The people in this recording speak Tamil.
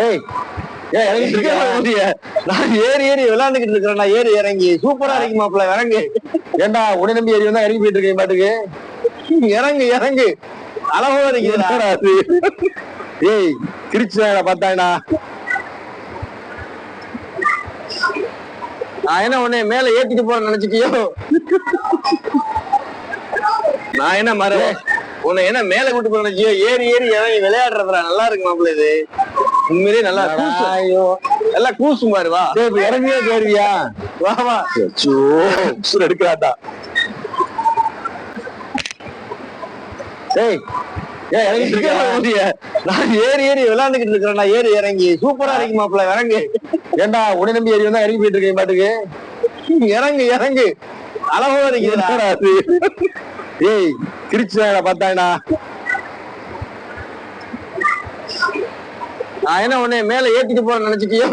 ஏய்? நான் ஏறி ஏறி விளையாண்டுகிட்டு இருக்கிறேன். நான் ஏறி இறங்கி. சூப்பரா இருக்கு மாப்பிள்ள இறங்கு. ஏன்டா உடனே நம்பி ஏறி வந்தா இறங்கி போயிட்டு இருக்கேன் பாட்டுக்கு? இறங்கு இறங்கு. என்னடா அது? ஏய் திருச்சிடா பார்த்தாடா நான் என்ன உன்னை மேல ஏத்திட்டு போறேன்னு நினைச்சிட்டியோ? நான் என்ன மர உன்னை என்ன மேல கூட்டு போறேன்னு நினைச்சியோ ஏறி ஏறி இறங்கி விளையாடுறதுடா. நல்லா இருக்கு மாப்பிள்ள இது. உண்மையிலேயே நல்லா கூசு. நல்லா கூசும் பாரு வா. இறங்கியே கேருவியா வா வா. எடுக்கிறாட்டா ஏய்? நான் ஏறி ஏறி விளையாண்டுகிட்டு இருக்கிறேன் ஏறி இறங்கி. சூப்பரா மாப்பிள்ள இறங்கு. ஏன்டா உடனே நம்பி ஏறி வந்தா இறங்கி போயிட்டு இருக்கேன் பாட்டுக்கு? இறங்கு இறங்கு. என்னடா அது? ஏய் திருச்சிடா பார்த்தாடா நான் என்ன உன்னை மேல ஏத்திட்டு போறேன்னு நினைச்சிட்டியோ?